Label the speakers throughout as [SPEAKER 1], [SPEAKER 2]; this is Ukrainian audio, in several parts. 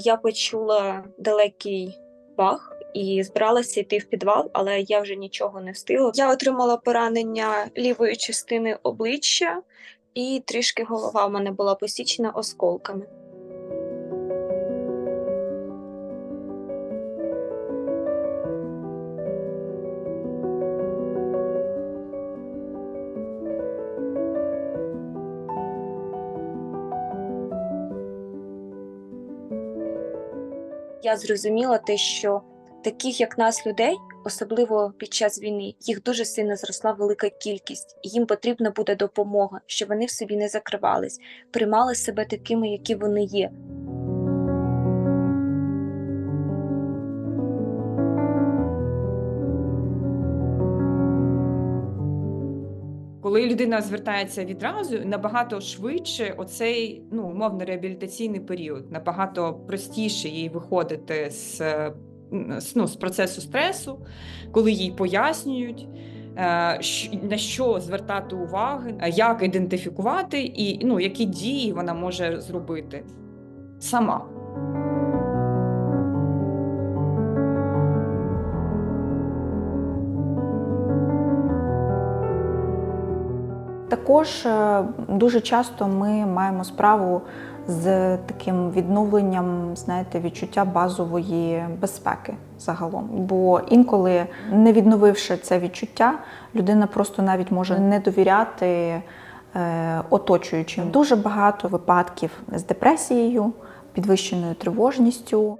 [SPEAKER 1] Я почула далекий бах і збиралася йти в підвал, але я вже нічого не встигла. Я отримала поранення лівої частини обличчя, і трішки голова в мене була посічена осколками. Я зрозуміла те, що таких як нас, людей, особливо під час війни, їх дуже сильно зросла велика кількість, і їм потрібна буде допомога, щоб вони в собі не закривались, приймали себе такими, які вони є.
[SPEAKER 2] Коли людина звертається відразу, набагато швидше оцей ну умовно реабілітаційний період, набагато простіше їй виходити з, з, ну, з процесу стресу, коли їй пояснюють. е, На що звертати уваги, е, як ідентифікувати, і ну які дії вона може зробити сама.
[SPEAKER 3] Також е, дуже часто ми маємо справу з таким відновленням, знаєте, відчуття базової безпеки загалом. Бо інколи, не відновивши це відчуття, людина просто навіть може не довіряти е, оточуючим. Дуже багато випадків з депресією, підвищеною тривожністю.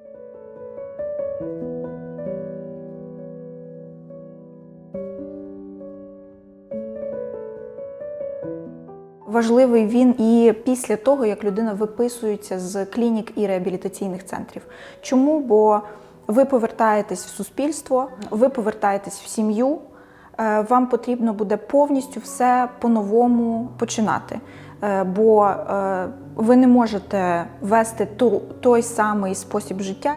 [SPEAKER 3] Важливий він і після того, як людина виписується з клінік і реабілітаційних центрів. Чому? Бо ви повертаєтесь в суспільство, ви повертаєтесь в сім'ю, е, вам потрібно буде повністю все по-новому починати. Е, Бо е, ви не можете вести той самий спосіб життя.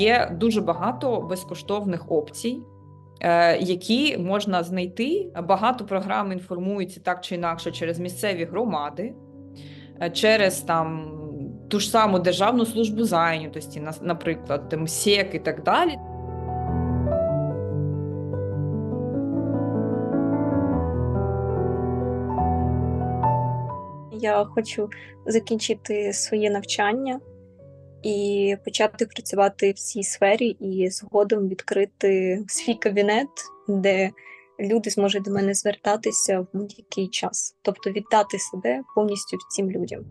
[SPEAKER 2] Є дуже багато безкоштовних опцій, е, які можна знайти. Багато програм інформуються так чи інакше через місцеві громади, е, через там ту ж саму Державну службу зайнятості, наприклад, там СЕК і так далі.
[SPEAKER 1] Я хочу закінчити своє навчання і почати працювати в цій сфері, і згодом відкрити свій кабінет, де люди зможуть до мене звертатися в будь-який час, тобто віддати себе повністю цим людям.